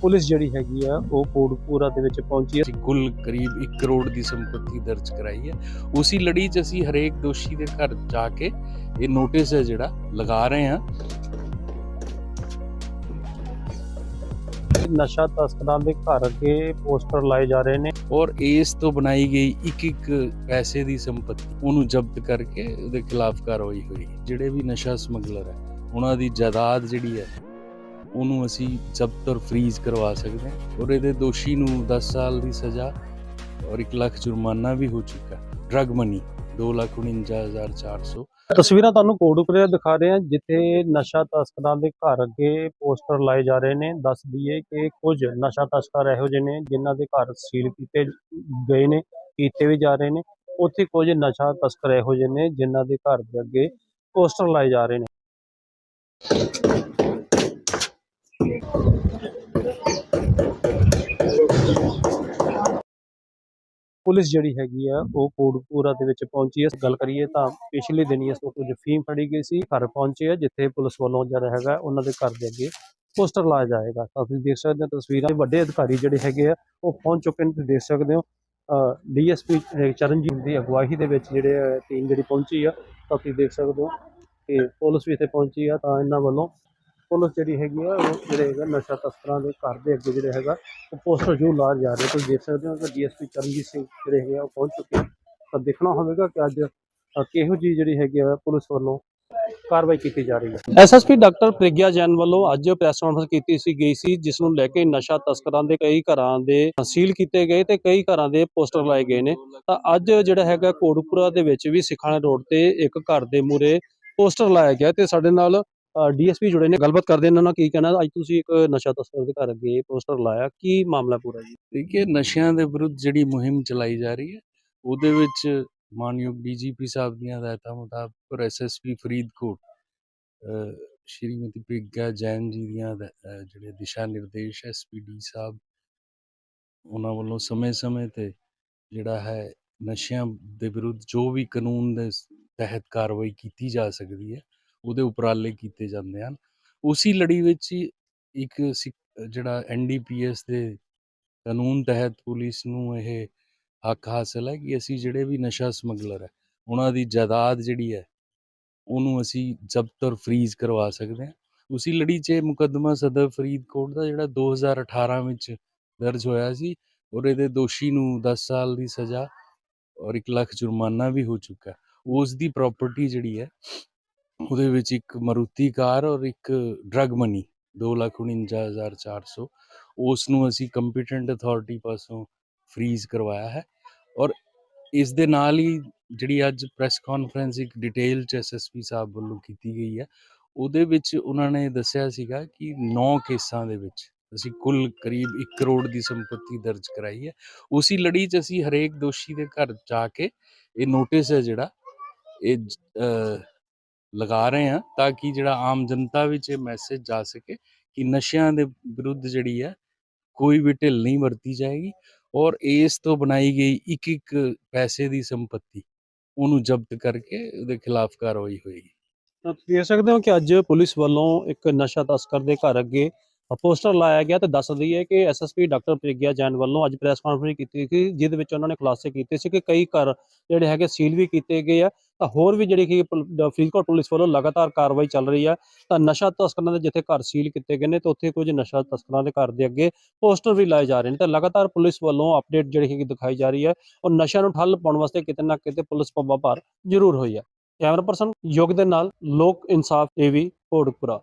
Police ਜਿਹੜੀ ਹੈਗੀ ਆ ਉਹ ਕੋਟਪੂਰਾ ਦੇ ਵਿੱਚ ਪਹੁੰਚੀ ਹੈ। ਕੁੱਲ ਕਰੀਬ 1 ਕਰੋੜ ਦੀ ਸੰਪਤੀ ਦਰਜ ਕਰਾਈ ਹੈ। ਉਸੇ ਲੜੀ 'ਚ ਅਸੀਂ ਹਰੇਕ ਦੋਸ਼ੀ ਦੇ ਘਰ ਜਾ ਕੇ ਇਹ ਨੋਟਿਸ ਹੈ ਜਿਹੜਾ ਲਗਾ ਰਹੇ ਹਾਂ। ਨਸ਼ਾ ਤਸਕਰਾਂ ਦੇ ਘਰ ਅੱਗੇ ਪੋਸਟਰ ਲਾਏ ਜਾ ਰਹੇ ਨੇ। ਔਰ ਇਸ ਤੋਂ ਬਣਾਈ ਗਈ ਇੱਕ ਇੱਕ ਪੈਸੇ ਦੀ ਸੰਪਤੀ ਉਹਨੂੰ ਜ਼ਬਤ ਕਰਕੇ ਉਹਦੇ ਖਿਲਾਫ ਕਾਰਵਾਈ ਹੋਈ। ਜਿਹੜੇ ਵੀ ਨਸ਼ਾ ਸਮਗਲਰ ਹੈ ਉਹਨਾਂ ਦੀ ਜਾਇਦਾਦ ਜਿਹੜੀ ਹੈ ਉਹਨੂੰ ਅਸੀਂ ਜ਼ਬਤ ਔਰ ਫ੍ਰੀਜ਼ ਕਰਵਾ ਸਕਦੇ ਹਾਂ ਔਰ ਇਹਦੇ ਦੋਸ਼ੀ ਨੂੰ 10 ਸਾਲ ਦੀ ਸਜ਼ਾ ਔਰ 1 ਲੱਖ ਜੁਰਮਾਨਾ ਵੀ ਹੋ ਚੁੱਕਾ ਡਰਗ ਮਨੀ 249400 ਤਸਵੀਰਾਂ ਤੁਹਾਨੂੰ ਕੋਟਪੂਰਾ ਦਿਖਾ ਰਹੇ ਹਾਂ, ਜਿੱਥੇ ਨਸ਼ਾ ਤਸਕਰਾਂ ਦੇ ਘਰ ਅੱਗੇ ਪੋਸਟਰ ਲਾਏ ਜਾ ਰਹੇ ਨੇ। ਦੱਸ ਦਈਏ ਕਿ ਕੁਝ ਨਸ਼ਾ ਤਸਕਰ ਇਹੋ ਜਿਹੇ ਨੇ ਜਿਨ੍ਹਾਂ ਦੇ ਘਰ ਸੀਲ ਕੀਤੇ ਗਏ ਨੇ, ਕੀਤੇ ਵੀ ਜਾ ਰਹੇ ਨੇ। ਉੱਥੇ ਕੁਝ ਨਸ਼ਾ ਤਸਕਰ ਇਹੋ ਜਿਹੇ ਨੇ ਜਿਨ੍ਹਾਂ ਦੇ ਘਰ ਦੇ ਅੱਗੇ ਪੋਸਟਰ ਲਾਏ ਜਾ ਰਹੇ ਨੇ। ਪੁਲਿਸ ਜਿਹੜੀ ਹੈਗੀ ਆ, ਉਹ ਕੋਟਪੂਰਾ ਦੇ ਵਿੱਚ ਪਹੁੰਚੀ ਹੈ। ਗੱਲ ਕਰੀਏ ਤਾਂ ਪਿਛਲੇ ਦਿਨੀ ਇਸ ਤੋਂ ਕੁਝ ਫੀਮ ਫੜੀ ਗਈ ਸੀ, ਘਰ ਪਹੁੰਚੇ ਆ, ਜਿੱਥੇ ਪੁਲਿਸ ਵੱਲੋਂ ਜਿਹੜਾ ਹੈਗਾ, ਉਹਨਾਂ ਦੇ ਘਰ ਦੇ ਅੱਗੇ ਪੋਸਟਰ ਲਾਇਆ ਜਾਏਗਾ। ਤਾਂ ਤੁਸੀਂ ਦੇਖ ਸਕਦੇ ਹੋ ਤਸਵੀਰਾਂ ਵੱਡੇ ਅਧਿਕਾਰੀ ਜਿਹੜੇ ਹੈਗੇ ਆ, ਉਹ ਪਹੁੰਚ ਚੁੱਕੇ ਨੇ, ਤੁਸੀਂ ਦੇਖ ਸਕਦੇ ਹੋ। ਡੀਐਸਪੀ ਚਰਨਜੀਤ ਦੀ ਅਗਵਾਈ ਦੇ ਵਿੱਚ ਜਿਹੜੇ ਟੀਮ ਜਿਹੜੀ ਪਹੁੰਚੀ ਆ, ਤਾਂ ਤੁਸੀਂ ਦੇਖ ਸਕਦੇ ਹੋ ਕਿ ਪੁਲਿਸ ਵੀ ਇੱਥੇ ਪਹੁੰਚੀ ਆ, ਤਾਂ ਇਹਨਾਂ ਵੱਲੋਂ ਪੁਲਿਸ ਜਿਹੜੀ ਹੈਗੀ ਆ, ਉਹ ਜਿਹੜੇ ਹੈਗਾ ਨਸ਼ਾ ਤਸਕਰਾਂ ਦੇ ਘਰ ਦੇ ਅੱਗੇ ਜਿਹੜੇ ਹੈਗਾ, ਉਹ ਪੋਸਟਰ ਜੋ ਲਾ ਜਾ ਰਹੇ ਤੁਸੀਂ ਦੇਖ ਸਕਦੇ ਹੋ ਕਿ ਡੀਐਸਪੀ ਚਰਨਜੀਤ ਸਿੰਘ ਜਿਹੜੇ ਹੈਗੇ ਆ, ਉਹ ਪਹੁੰਚ ਚੁੱਕੇ ਤਾਂ ਦੇਖਣਾ ਹੋਵੇਗਾ ਕਿ ਅੱਜ ਕਿਹੋ ਜੀ ਜਿਹੜੀ ਹੈਗੀ ਆ ਪੁਲਿਸ ਵੱਲੋਂ ਕਾਰਵਾਈ ਕੀਤੀ ਜਾ ਰਹੀ ਹੈ। ਐਸਐਸਪੀ ਡਾਕਟਰ ਪ੍ਰਿਗਿਆ ਜੈਨ ਵੱਲੋਂ ਅੱਜ ਪ੍ਰੈਸ ਕਾਨਫਰੰਸ ਕੀਤੀ ਸੀ, ਗਈ ਸੀ, ਜਿਸ ਨੂੰ ਲੈ ਕੇ ਨਸ਼ਾ ਤਸਕਰਾਂ ਦੇ ਕਈ ਘਰਾਂ ਦੇ ਸੀਲ ਕੀਤੇ ਗਏ ਤੇ ਕਈ ਘਰਾਂ ਦੇ ਪੋਸਟਰ ਲਾਏ ਗਏ ਨੇ। ਤਾਂ ਅੱਜ ਜਿਹੜਾ ਹੈਗਾ ਕੋਟਪੁਰਾ ਦੇ ਵਿੱਚ ਵੀ ਸਿਖਾਣਾ ਰੋਡ ਤੇ ਇੱਕ ਘਰ ਦੇ ਮੂਰੇ ਪੋਸਟਰ ਲਾਇਆ ਗਿਆ ਤੇ ਸਾਡੇ ਨਾਲ ਡੀਐਸਪੀ ਜੁੜੇ ਨੇ, ਗੱਲਬਾਤ ਕਰਦੇ ਇਹਨਾਂ ਨਾਲ ਕੀ ਕਹਿਣਾ? ਅੱਜ ਤੁਸੀਂ ਇੱਕ ਨਸ਼ਾ ਤਸਕਰ ਦੇ ਘਰ ਅੱਗੇ ਪੋਸਟਰ ਲਾਇਆ, ਕੀ ਮਾਮਲਾ ਪੂਰਾ ਜੀ? ਦੇਖਿਏ, ਨਸ਼ਿਆਂ ਦੇ ਵਿਰੁੱਧ ਜਿਹੜੀ ਮੁਹਿੰਮ ਚਲਾਈ ਜਾ ਰਹੀ ਹੈ, ਉਹਦੇ ਵਿੱਚ ਮਾਨਯੋਗ ਡੀਜੀਪੀ ਸਾਹਿਬ ਦੀਆਂ ਹਦਾਇਤਾਂ ਮੁਤਾਬਕ ਔਰ ਐਸਐਸਪੀ ਫਰੀਦਕੋਟ ਸ਼੍ਰੀਮਤੀ ਪ੍ਰਿਗਿਆ ਜੈਨ ਜੀ ਦੀਆਂ ਜਿਹੜੇ ਦਿਸ਼ਾ ਨਿਰਦੇਸ਼ ਐਸਪੀਡੀ ਸਾਹਿਬ, ਉਹਨਾਂ ਵੱਲੋਂ ਸਮੇਂ-ਸਮੇਂ ਤੇ ਜਿਹੜਾ ਹੈ, ਨਸ਼ਿਆਂ ਦੇ ਵਿਰੁੱਧ ਜੋ ਵੀ ਕਾਨੂੰਨ ਦੇ ਤਹਿਤ ਕਾਰਵਾਈ ਕੀਤੀ ਜਾ ਸਕਦੀ ਹੈ ਉਹਦੇ ਉਪਰਾਲੇ ਕੀਤੇ ਜਾਂਦੇ ਹਨ ਉਸੇ ਲੜੀ ਵਿੱਚ ਹੀ ਇੱਕ ਸਿੱਖ- ਜਿਹੜਾ ਐਨਡੀਪੀਐਸ ਦੇ ਕਾਨੂੰਨ ਤਹਿਤ ਪੁਲਿਸ ਨੂੰ ਇਹ ਹੱਕ ਹਾਸਲ ਹੈ ਕਿ ਅਸੀਂ ਜਿਹੜੇ ਵੀ ਨਸ਼ਾ ਸਮਗਲਰ ਹੈ, ਉਹਨਾਂ ਦੀ ਜਾਇਦਾਦ ਜਿਹੜੀ ਹੈ, ਉਹਨੂੰ ਅਸੀਂ ਜ਼ਬਤ ਔਰ ਫਰੀਜ਼ ਕਰਵਾ ਸਕਦੇ ਹਾਂ ਉਸੇ ਲੜੀ 'ਚ ਇਹ ਮੁਕੱਦਮਾ ਸਦਰ ਫਰੀਦਕੋਟ ਦਾ ਜਿਹੜਾ 2018 ਵਿੱਚ ਦਰਜ ਹੋਇਆ ਸੀ ਔਰ ਇਹਦੇ ਦੋਸ਼ੀ ਨੂੰ 10 ਸਾਲ ਦੀ ਸਜ਼ਾ ਔਰ 1 ਲੱਖ ਜੁਰਮਾਨਾ ਵੀ ਹੋ ਚੁੱਕਾ ਹੈ। ਉਸ ਦੀ ਪ੍ਰਾਪਰਟੀ ਜਿਹੜੀ ਹੈ ਉਹਦੇ ਵਿੱਚ ਇੱਕ ਮਰੂਤੀ ਕਾਰ ਔਰ ਇੱਕ ਡਰਗ ਮਨੀ 249400 ਉਸ ਨੂੰ ਅਸੀਂ ਕੰਪੀਟੈਂਟ ਅਥਾਰਟੀ ਪਾਸੋਂ ਫ੍ਰੀਜ਼ ਕਰਵਾਇਆ ਹੈ ਔਰ ਇਸ ਦੇ ਨਾਲ ਹੀ ਜਿਹੜੀ ਅੱਜ ਪ੍ਰੈਸ ਕਾਨਫਰੰਸ ਇੱਕ ਡਿਟੇਲ ਚ ਐਸਐਸਪੀ ਸਾਹਿਬ ਵੱਲੋਂ ਕੀਤੀ ਗਈ ਹੈ, ਉਹਦੇ ਵਿੱਚ ਉਹਨਾਂ ਨੇ ਦੱਸਿਆ ਸੀਗਾ ਕਿ 9 ਕੇਸਾਂ ਦੇ ਵਿੱਚ ਅਸੀਂ ਕੁੱਲ ਕਰੀਬ 1 ਕਰੋੜ ਦੀ ਸੰਪਤੀ ਦਰਜ ਕਰਾਈ ਹੈ। ਉਸੇ ਲੜੀ 'ਚ ਅਸੀਂ ਹਰੇਕ ਦੋਸ਼ੀ ਦੇ ਘਰ ਜਾ ਕੇ ਇਹ ਨੋਟਿਸ ਹੈ ਜਿਹੜਾ, ਇਹ ਲਗਾ ਰਹੇ ਹਾਂ ਤਾਂ ਕਿ ਜਿਹੜਾ ਆਮ ਜਨਤਾ ਵਿੱਚ ਇਹ ਮੈਸੇਜ ਜਾ ਸਕੇ ਕਿ ਨਸ਼ਿਆਂ ਦੇ ਵਿਰੁੱਧ ਜਿਹੜੀ ਹੈ ਕੋਈ ਵੀ ਢਿੱਲ ਨਹੀਂ ਵਰਤੀ ਜਾਏਗੀ ਔਰ ਇਸ ਤੋਂ ਬਣਾਈ ਗਈ ਇੱਕ ਇੱਕ ਪੈਸੇ ਦੀ ਸੰਪਤੀ ਉਹਨੂੰ ਜ਼ਬਤ ਕਰਕੇ ਉਹਦੇ ਖਿਲਾਫ ਕਾਰਵਾਈ ਹੋਏਗੀ। ਤਾਂ ਤੁਸੀਂ ਦੇਖ ਸਕਦੇ ਹੋ ਕਿ ਅੱਜ ਪੁਲਿਸ ਵੱਲੋਂ ਇੱਕ ਨਸ਼ਾ ਤਸਕਰ ਦੇ ਘਰ ਅੱਗੇ ਪੋਸਟਰ ਲਾਇਆ ਗਿਆ ਤੇ ਦੱਸ ਦਈਏ ਕਿ ਐਸਐਸਪੀ ਡਾਕਟਰ ਪ੍ਰਗਿਆ ਜੈਨ ਵੱਲੋਂ ਅੱਜ ਪ੍ਰੈਸ ਕਾਨਫਰੰਸ ਕੀਤੀ ਸੀ, ਜਿਹਦੇ ਵਿੱਚ ਉਹਨਾਂ ਨੇ ਖੁਲਾਸੇ ਕੀਤੇ ਸੀ ਕਿ ਕਈ ਘਰ ਜਿਹੜੇ ਹੈਗੇ ਸੀਲ ਵੀ ਕੀਤੇ ਗਏ ਆ, ਤਾਂ ਹੋਰ ਵੀ ਜਿਹੜੀ ਕਿ ਫਰੀਦਕੋਟ ਪੁਲਿਸ ਵੱਲੋਂ ਲਗਾਤਾਰ ਕਾਰਵਾਈ ਚੱਲ ਰਹੀ ਹੈ ਤਾਂ ਨਸ਼ਾ ਤਸਕਰਾਂ ਦੇ ਜਿੱਥੇ ਘਰ ਸੀਲ ਕੀਤੇ ਗਏ ਨੇ, ਤਾਂ ਉੱਥੇ ਕੁਝ ਨਸ਼ਾ ਤਸਕਰਾਂ ਦੇ ਘਰ ਦੇ ਅੱਗੇ ਪੋਸਟਰ ਵੀ ਲਾਏ ਜਾ ਰਹੇ ਨੇ, ਤਾਂ ਲਗਾਤਾਰ ਪੁਲਿਸ ਵੱਲੋਂ ਅਪਡੇਟ ਜਿਹੜੀ ਹੈਗੀ ਦਿਖਾਈ ਜਾ ਰਹੀ ਹੈ ਔਰ ਨਸ਼ਿਆਂ ਨੂੰ ਠੱਲ ਪਾਉਣ ਵਾਸਤੇ ਕਿਤੇ ਨਾ ਕਿਤੇ ਪੁਲਿਸ ਪੱਬਾ ਭਾਰ ਜ਼ਰੂਰ ਹੋਈ ਹੈ ਕੈਮਰਾ ਪਰਸਨ ਯੋਗ ਦੇ ਨਾਲ ਲੋਕ ਇਨਸਾਫ ਟੀਵੀ ਕੋਟਕਪੁਰਾ